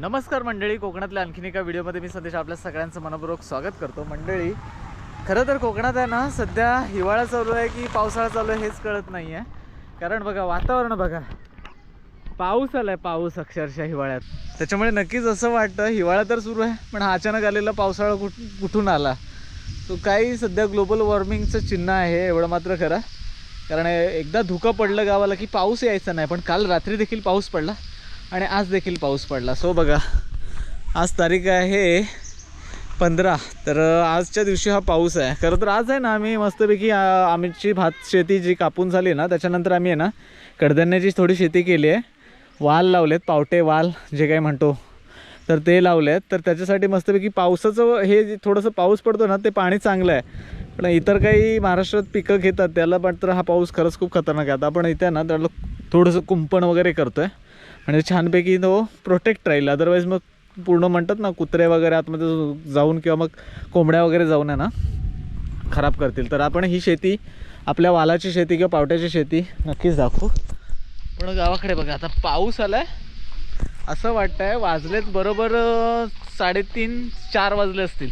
नमस्कार मंडळी. कोकणातल्या आणखीन एका व्हिडिओमध्ये मी संदेश आपल्या सगळ्यांचं मनपूर्वक स्वागत करतो. मंडळी खरं तर कोकणात आहे ना सध्या हिवाळा चालू आहे की पावसाळा चालू आहे हेच कळत नाही आहे कारण बघा वातावरण बघा. पाऊस आलाय पाऊस अक्षरशः हिवाळ्यात. त्याच्यामुळे नक्कीच असं वाटतं हिवाळा तर सुरू आहे पण हा अचानक आलेला पावसाळा कुठ कुठून आला? तो काही सध्या ग्लोबल वॉर्मिंगचं चिन्ह आहे एवढं मात्र खरं. कारण एकदा धुकं पडलं गावाला की पाऊस यायचा नाही पण काल रात्री देखील पाऊस पडला. आणि आज देखील पाऊस पडला. सो बघा आज तारीख आहे पंधरा. तर आजच्या दिवशी हा पाऊस आहे. खरं तर आज आहे ना आम्ही मस्तपैकी आमची भात शेती जी कापून झाली ना त्याच्यानंतर आम्ही आहे ना कडधान्याची थोडी शेती केली आहे. वाल लावलेत पावटे वाल जे काही म्हणतो. तर ते लावलेत. तर त्याच्यासाठी मस्तपैकी पावसाचं हे जे थोडंसं पाऊस पडतो ना ते पाणी चांगलं आहे. पण इतर काही महाराष्ट्रात पिकं घेतात त्याला मात्र हा पाऊस खरंच खूप खतरनाक आहे. आता आपण इथे ना त्याला थोडंसं कुंपण वगैरे करतो आहे म्हणजे छानपैकी तो प्रोटेक्ट राहील. अदरवाईज मग पूर्ण म्हणतात ना कुत्रे वगैरे आतमध्ये जाऊन किंवा मग कोंबड्या वगैरे जाऊन आहे ना खराब करतील. तर आपण ही शेती आपल्या वालाची शेती किंवा पावट्याची शेती नक्कीच दाखवू. पण गावाकडे बघा आता पाऊस आलाय. असं वाटतंय वाजलेत बरोबर साडेतीन चार वाजले असतील.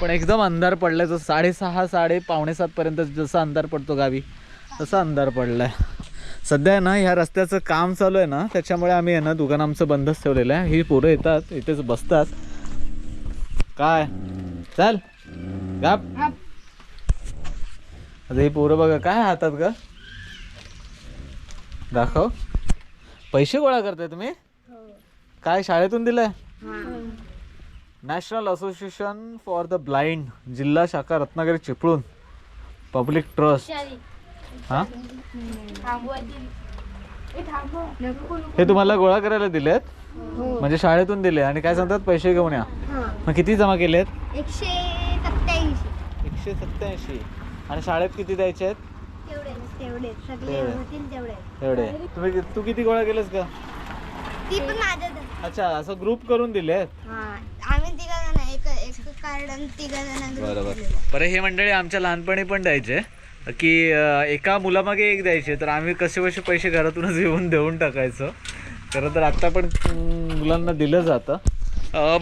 पण एकदम अंधार पडलाय. जसं साडेसहा साडे पावणे सातपर्यंत जसा अंधार पडतो गावी तसा अंधार पडलाय. सध्या ना ह्या रस्त्याचं काम चालू आहे ना त्याच्यामुळे आम्ही आहे ना दुकान आमचं बंदच ठेवलेलं आहे. ही पोरं येतात इथेच बसतात. काय? चल गाप. आता ही पोरं बघा काय हातात ग? दाखव. पैसे गोळा करताय तुम्ही? काय शाळेतून दिलंय? National association for the blind जिल्हा शाखा रत्नागिरी चिपळूण. Public trust. हा? हे तुम्हाला गोळा करायला दिलेत? म्हणजे शाळेतून दिले. आणि काय सांगतात? पैसे घेऊन या. मग किती जमा केलेत? एकशे सत्याऐंशी एकशे सत्याऐंशी आणि शाळेत किती द्यायचे आहेत? एवढे. तुम्ही तू किती गोळा केलेस का ती पण माझ्या अच्छा असं ग्रुप करून दिलेत हा. आम्ही तिघा जण एक एक कार्ड आणि तिघा जण बरोबर. बरं हे मंडळी आमच्या लहानपणी पण द्यायचे. की एका मुलामागे एक द्यायचे तर आम्ही कसे कसे पैसे घरातूनच येऊन देऊन टाकायचं. खरं तर आत्ता पण मुलांना दिलं जातं.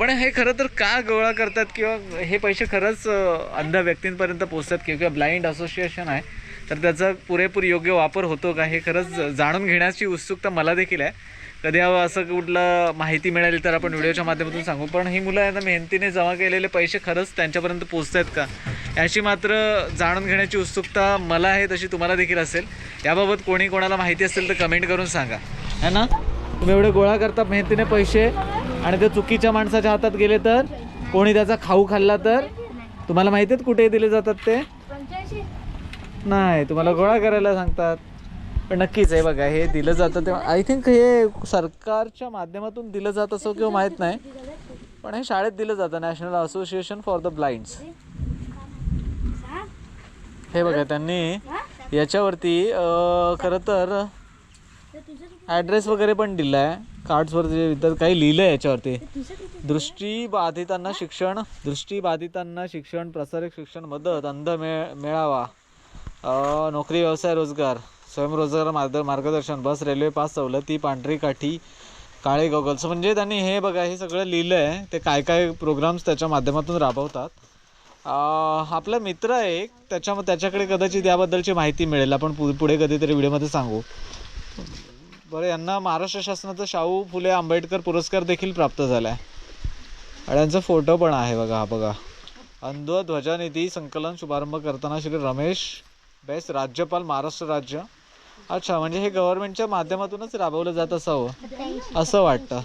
पण हे खरं तर का गोळा करतात किंवा हे पैसे खरंच अंध व्यक्तींपर्यंत पोचतात किंवा ब्लाइंड असोसिएशन आहे तर त्याचा पुरेपूर योग्य वापर होतो का हे खरंच जाणून घेण्याची उत्सुकता मला देखील आहे. कधी हवं असं कुठलं माहिती मिळाली तर आपण व्हिडिओच्या माध्यमातून सांगू. पण ही मुलं आहे ना मेहनतीने जमा केलेले पैसे खरंच त्यांच्यापर्यंत पोचत आहेत का? याची मात्र जाणून घेण्याची उत्सुकता मला आहे तशी तुम्हाला देखील असेल. याबाबत कोणी कोणाला माहिती असेल तर कमेंट करून सांगा. है ना? तुम्ही एवढे गोळा करता मेहनतीने पैसे आणि ते चुकीच्या माणसाच्या हातात गेले तर? कोणी त्याचा खाऊ खाल्ला तर? तुम्हाला माहिती आहेत कुठे दिले जातात ते? नाही तुम्हाला गोळा करायला सांगतात. पण नक्कीच आहे बघा हे दिलं जातं तेव्हा आय थिंक हे सरकारच्या माध्यमातून दिलं जात असो किंवा माहीत नाही पण हे शाळेत दिलं जातं national association for the blinds हे बघा त्यांनी याच्यावरती खरं तर ॲड्रेस वगैरे पण दिला आहे कार्ड्सवर जे इतर काही लिहिलं आहे याच्यावरती दृष्टीबाधितांना शिक्षण दृष्टीबाधितांना शिक्षण प्रसारित शिक्षण मदत अंध मे मेळावा नोकरी व्यवसाय रोजगार. स्वयंरोजगार मार्ग मार्गदर्शन बस रेल्वे पास सवलती पांढरी काठी काळे गॉगल्स. म्हणजे त्यांनी हे बघा हे सगळं लिहिलं आहे ते काय काय प्रोग्राम्स त्याच्या माध्यमातून राबवतात. आपला मित्र आहे एक. त्याच्या त्याच्याकडे कदाचित याबद्दलची माहिती मिळेल. आपण पु पुढे कधीतरी व्हिडिओमध्ये सांगू. बरं यांना महाराष्ट्र शासनाचा शाहू फुले आंबेडकर पुरस्कार देखील प्राप्त झाला आहे आणि यांचा फोटो पण आहे बघा हा बघा. अंध ध्वजानिधी संकलन शुभारंभ करताना श्री रमेश बेस राज्यपाल महाराष्ट्र राज्य. अच्छा म्हणजे हे गव्हर्नमेंटच्या माध्यमातूनच राबवलं जात असावं? असं वाटतं.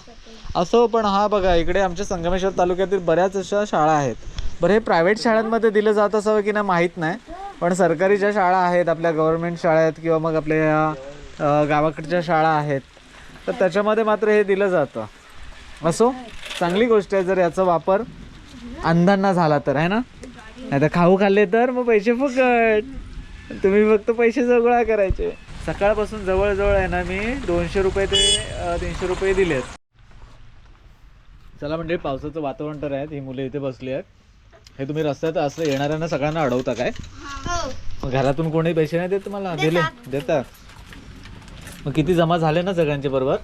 असं पण हा बघा इकडे आमच्या संगमेश्वर तालुक्यातील बऱ्याच अशा शाळा आहेत. बरं हे प्रायव्हेट शाळांमध्ये दिलं जात असावं की नाही माहीत नाही. पण सरकारी ज्या शाळा आहेत आपल्या गव्हर्नमेंट शाळा आहेत किंवा मग आपल्या गावाकडच्या शाळा आहेत तर त्याच्यामध्ये मात्र हे दिलं जातं. असो चांगली गोष्ट आहे जर याचा वापर अंधांना झाला तर आहे ना? नाही तर खाऊ खाल्ले तर मग पैसे फुकट. तुम्ही फक्त पैसे गोळा करायचे. सकाळपासून जवळजवळ आहे ना मी दोनशे रुपये ते तीनशे रुपये दिलेत. चला म्हणजे पावसाचं वातावरण तर आहे ही मुलं इथे बसली आहेत. हे तुम्ही रस्त्यात असं येणाऱ्यांना सगळ्यांना अडवता काय? हो. घरातून कोणी पैसे नाही देत तुम्हाला? दिले देतात. मग किती जमा झाले ना सगळ्यांचे बरोबर?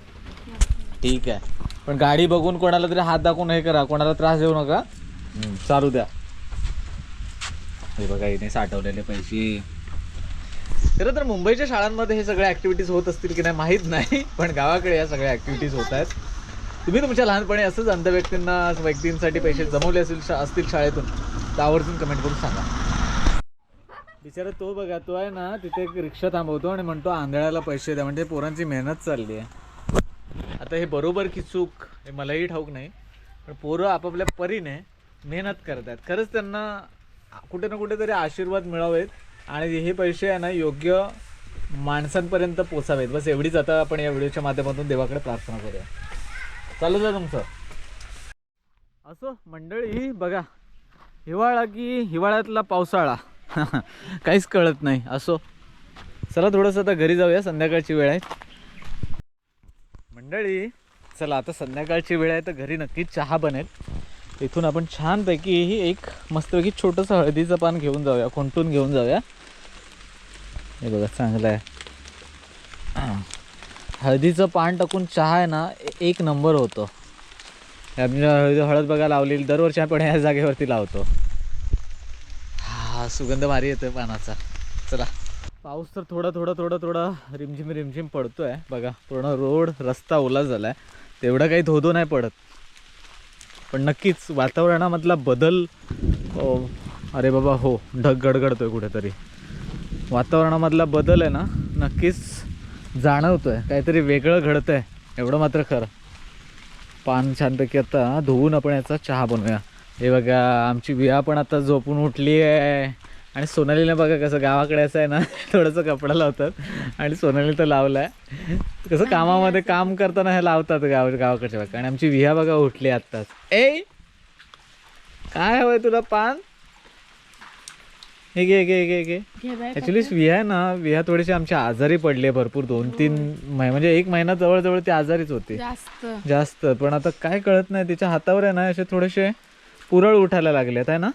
ठीक आहे. पण गाडी बघून कोणाला तरी हात दाखवून हे करा कोणाला त्रास देऊ नका. चालू द्या. हे बघा इथे साठवलेले पैसे. खरं तर मुंबईच्या शाळांमध्ये हे सगळ्या ऍक्टिव्हिटीज होत असतील की नाही माहीत नाही पण गावाकडे या सगळ्या ऍक्टिव्हिटीज होत आहेत. तुम्ही तुमच्या लहानपणी असंच अंध व्यक्तींना व्यक्तींसाठी पैसे जमवले असतील शा- असतील शाळेतून तर आवर्जून कमेंट करून सांगा. बिचारा तो बघा तो आहे ना तिथे एक रिक्षा थांबवतो आणि म्हणतो आंधळ्याला पैसे द्या. म्हणजे पोरांची मेहनत चालली आहे. आता हे बरोबर की चूक हे मलाही ठाऊक नाही पण पोरं आपापल्या परीने मेहनत करत आहेत खरंच त्यांना कुठे ना कुठेतरी आशीर्वाद मिळावेत. आणि हे पैसे आहे ना योग्य माणसांपर्यंत पोचावेत. बस एवढीच आता आपण या व्हिडिओच्या माध्यमातून देवाकडे प्रार्थना करूया. चालू द्या तुमचं. असो मंडळी बघा. हिवाळा की हिवाळ्यातला पावसाळा? काहीच कळत नाही. असो. चला थोडंसं आता घरी जाऊया. संध्याकाळची वेळ आहे. मंडळी चला आता संध्याकाळची वेळ आहे तर घरी नक्कीच चहा बनेल. इथून आपण छानपैकी ही एक मस्तपैकी छोटंसं हळदीचं पान घेऊन जाऊया खुंटून घेऊन जाऊया. हे बघा चांगलं आहे. हळदीचं पान टाकून चहा आहे ना एक नंबर होतो. हळदी हळद बघा लावलेली दरवर्षी आपण ह्या जागेवरती लावतो. हा सुगंध भारी येतोय पानाचा. चला. पाऊस तर थोडा थोडा थोडा थोडा रिमझिम रिमझिम पडतोय. बघा पूर्ण रोड रस्ता ओला झालाय. तेवढा काही धोधो नाही पडत. पण नक्कीच वातावरणामधला बदल ओ, अरे बाबा हो ढग गडगडतोय कुठेतरी. वातावरणामधला बदल आहे ना नक्कीच जाणवतोय. काहीतरी वेगळं घडतंय एवढं मात्र खरं. पान छानपैकी आता धुवून आपण याचा चहा बनवूया. हे बघा आमची विया पण आता झोपून उठली आहे आणि सोनालीने बघा कसं गावाकडे असं आहे ना थोडंसं कपडा लावतात. आणि सोनाली तर लावला आहे कसं कामामध्ये काम करताना हे लावतात गाव गावाकडच्या बायका आणि आमची विहा बघा उठली आत्ताच. ए काय हवंय तुला पान? हे घे घे घे घे. ॲक्च्युली विहा आहे ना विहा थोडीशी आमची आजारी पडली आहे भरपूर दोन तीन महि म्हणजे एक महिना जवळजवळ ती आजारीच होती. जास्त. पण आता काय कळत नाही तिच्या हातावर आहे ना असे थोडेसे पुरळ उठायला लागलेत आहे ना?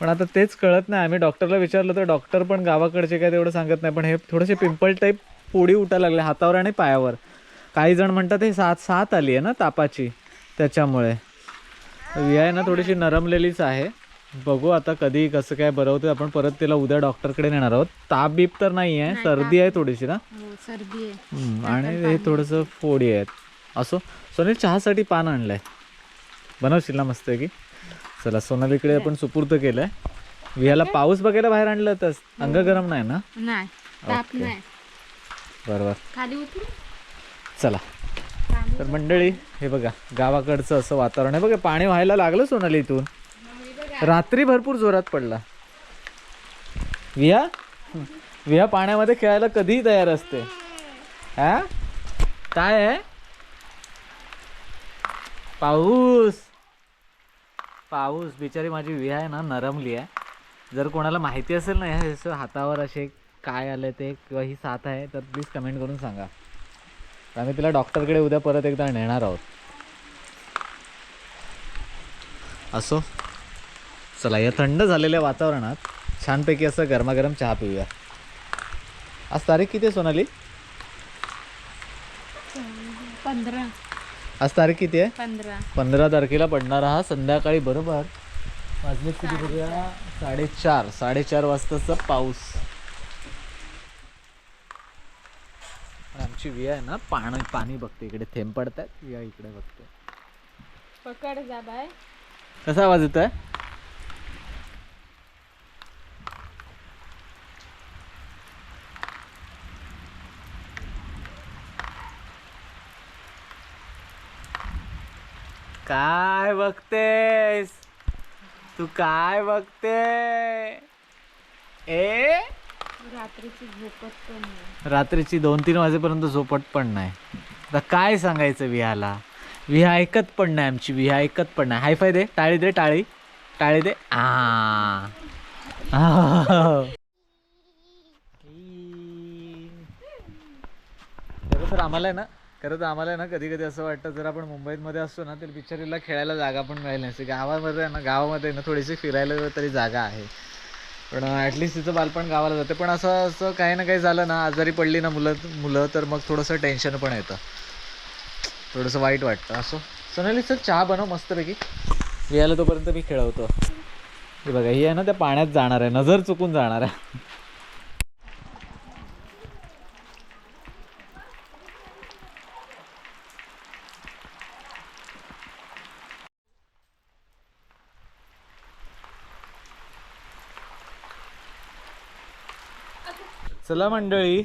पण आता तेच कळत नाही. आम्ही डॉक्टरला विचारलं तर डॉक्टर पण गावाकडचे काय तेवढं सांगत नाही. पण हे थोडेसे पिंपल टाईप पोडी उठायला लागले हातावर आणि पायावर. काही जण म्हणतात हे सात सात आली आहे ना तापाची त्याच्यामुळे. ही आहे ना थोडीशी नरमलेलीच आहे. बघू आता कधी कसं काय बरं होतं. आपण परत तिला उद्या डॉक्टरकडे नेणार आहोत. ताप बीप तर नाही आहे सर्दी आहे थोडीशी ना? हो सर्दी आहे. आणि हे थोडंसं फोडी आहेत. असो. सोनील चहासाठी पान आणलंय. बनवशील ना मस्त की चला सोनालीकडे आपण सुपूर्द केलंय. विहाला पाऊस बघायला बाहेर आणलं तर अंग गरम नाही ना? नाही ताप ओके. नाही. बरोबर. खाली उतरू? चला. तर मंडळी हे बघा गावाकडचं असं वातावरण. आहे बघा पाणी व्हायला लागलं सोनाली इथून. रात्री भरपूर जोरात पडला. विहा? विहा पाण्यामध्ये खेळायला कधीही तयार असते. हा? काय आहे? पाऊस. पाऊस बिचारी माझी विहा आहे ना नरमली आहे. जर कोणाला माहिती असेल ना ह्या हातावर असे काय आलं ते किंवा ही साथ आहे तर प्लीज कमेंट करून सांगा. आम्ही तिला डॉक्टरकडे उद्या परत एकदा नेणार आहोत. असो. चला या थंड झालेल्या वातावरणात छानपैकी असं गरमागरम चहा पिऊया. आज तारीख किती आहे सोनाली पंधरा आज तारीख किती आहे? पंधरा. पंधरा तारखेला पडणारा हा संध्याकाळी बरोबर? वाजले किती बघूया? साडेचार साडेचार वाजताचा पाऊस. आमची विया आहे ना पाणी पाणी बघते इकडे थेंब पडतात विया इकडे बघते. पकड जा बाय. कसा आवाज येत आहे काय बघतेस? तू काय बघते ए? रात्रीची झोपत पण नाही. रात्रीची दोन तीन वाजेपर्यंत झोपट पण नाही. आता काय सांगायचं विहाला? विहा ऐकत पण नाही आमची विहा ऐकत पण नाही. हायफाय दे टाळी दे टाळी. टाळी दे. आ. तर आम्हाला आहे ना खरं तर आम्हाला आहे ना कधी कधी असं वाटतं जर आपण मुंबईमध्ये असतो ना तर बिचारीला खेळायला जागा पण मिळेल नसते. गावामध्ये आहे ना गावामध्ये ना थोडीशी फिरायला तरी जागा आहे. पण ॲटलिस्ट तिचं बालपण गावाला जाते. पण असं असं काही ना काही झालं ना आजारी पडली ना मुलं मुलं तर मग थोडंसं टेन्शन पण येतं. थोडंसं वाईट वाटतं. असो. सोनाली सर चहा बनव मस्तपैकी. यायला तोपर्यंत मी खेळवतो. हे बघा ही आहे ना त्या पाण्यात जाणार आहे. नजर चुकून जाणार आहे. चला मंडळी.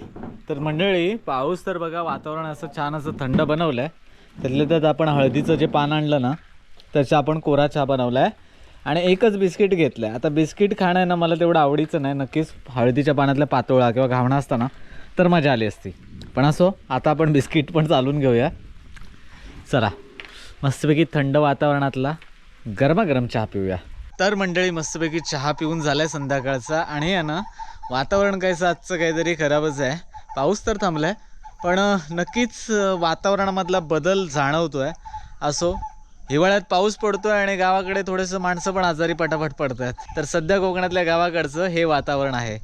तर मंडळी पाऊस तर बघा वातावरण असं छान असं थंड बनवलं आहे त्यातल्या त्यात आपण हळदीचं जे पान आणलं ना त्याचा आपण कोरा चहा बनवला आहे आणि एकच बिस्किट घेतलं आहे आता बिस्किट खाणं आहे ना मला तेवढं आवडीचं नाही. नक्कीच हळदीच्या पानातल्या पातोळा किंवा घावणा असताना तर मजा आली असती. पण असो आता आपण बिस्किट पण चालून घेऊया. चला मस्तपैकी थंड वातावरणातला गरमागरम चहा पिऊया. तर मंडळी मस्तपैकी चहा पिऊन झालाय संध्याकाळचा. आणि आहे ना वातावरण काहीचं आजचं काहीतरी खराबच आहे. पाऊस तर थांबलाय पण नक्कीच वातावरणामधला बदल जाणवतो आहे असो हिवाळ्यात पाऊस पडतोय आणि गावाकडे थोडंसं माणसं पण आजारी पटापट पडत आहेत तर सध्या कोकणातल्या गावाकडचं हे वातावरण आहे.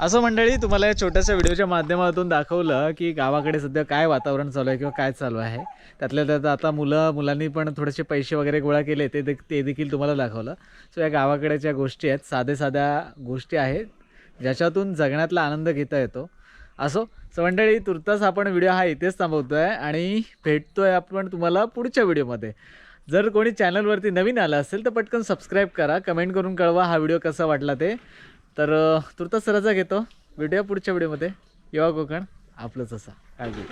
असं मंडळी तुम्हाला या छोट्याशा व्हिडिओच्या माध्यमातून दाखवलं की गावाकडे सध्या काय वातावरण चालू आहे किंवा काय चालू आहे. त्यातल्या त्यात आता मुलं मुलांनी पण थोडेसे पैसे वगैरे गोळा केले ते दे- ते देखील तुम्हाला दाखवलं. सो या गावाकडेच्या गोष्टी आहेत. साधे साध्या गोष्टी आहेत. ज्याच्यातून जगण्यातला आनंद घेता येतो. असो सो मंडळी तुर्तास आपण व्हिडिओ हा इथेच थांबवतो आहे आणि भेटतो आहे आपण तुम्हाला पुढच्या व्हिडिओमध्ये. जर कोणी चॅनलवरती नवीन आलं असेल तर पटकन सबस्क्राईब करा. कमेंट करून कळवा हा व्हिडिओ कसा वाटला ते. तर तुर्तास रजा घेतो. भेटूया पुढच्या व्हिडिओमध्ये. युवा कोकण आपलंच असा. काळजी